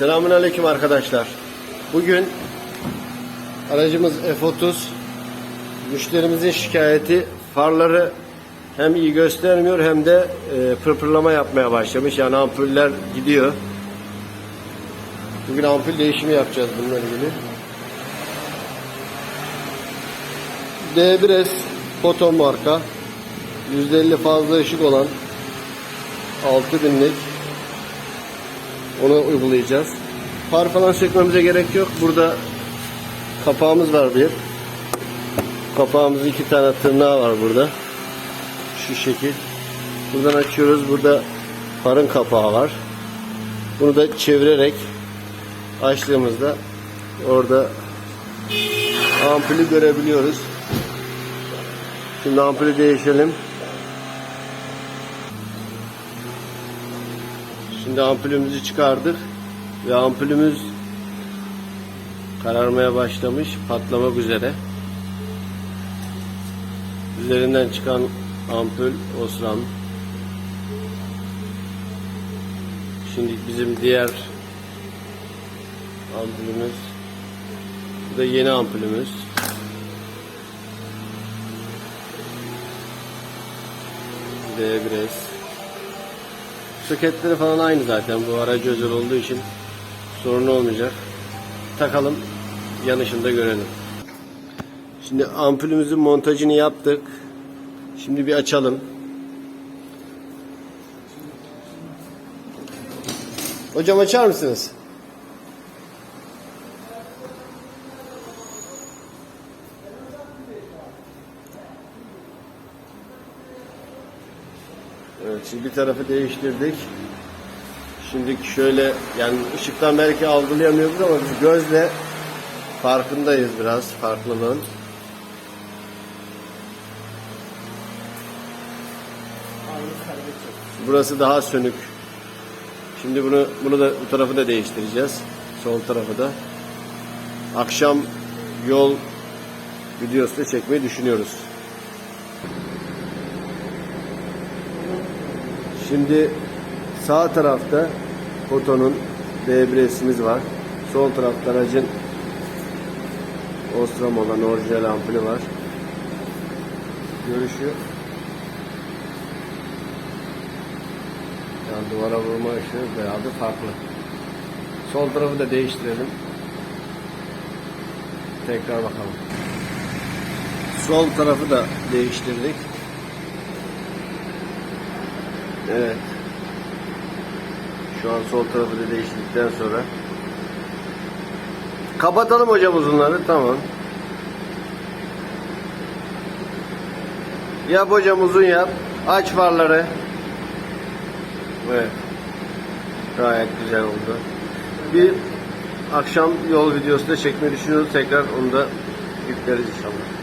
Selamun Aleyküm arkadaşlar. Bugün aracımız F30 müşterimizin şikayeti farları hem iyi göstermiyor hem de e, pırpırlama yapmaya başlamış. Yani ampuller gidiyor. Bugün ampul değişimi yapacağız bununla ilgili. D1S Foton marka %50 fazla ışık olan 6000'lik onu uygulayacağız. Far falan sökmemize gerek yok. Burada kapağımız var bir. Kapağımızın iki tane tırnağı var burada. Şu şekil. Buradan açıyoruz. Burada farın kapağı var. Bunu da çevirerek açtığımızda orada ampulü görebiliyoruz. Şimdi ampulü değişelim. Şimdi ampulümüzü çıkardık ve ampulümüz kararmaya başlamış, patlamak üzere. Üzerinden çıkan ampul Osram. Şimdi bizim diğer ampulümüz. Bu da yeni ampulümüz. D1S. Soketleri falan aynı zaten. Bu aracı özel olduğu için sorun olmayacak. Takalım. Yanışında görelim. Şimdi ampulümüzün montajını yaptık. Şimdi bir açalım. Hocam açar mısınız? Evet, şimdi bir tarafı değiştirdik. Şimdi şöyle yani ışıktan belki algılayamıyoruz ama biz gözle farkındayız biraz farklılığın. Burası daha sönük. Şimdi bunu bunu da bu tarafı da değiştireceğiz. Sol tarafı da. Akşam yol videosu da çekmeyi düşünüyoruz. Şimdi sağ tarafta fotonun D1S'imiz var. Sol tarafta aracın Osram olan orijinal ampulü var. Görüşü yani duvara vurma ışığı bayağı farklı. Sol tarafı da değiştirelim. Tekrar bakalım. Sol tarafı da değiştirdik. Evet. Şu an sol tarafı da değiştirdikten sonra kapatalım hocam uzunları. Tamam. Yap hocam uzun yap. Aç farları. Evet. Gayet güzel oldu. Bir akşam yol videosu da çekmeyi düşünüyoruz. Tekrar onu da yükleriz inşallah.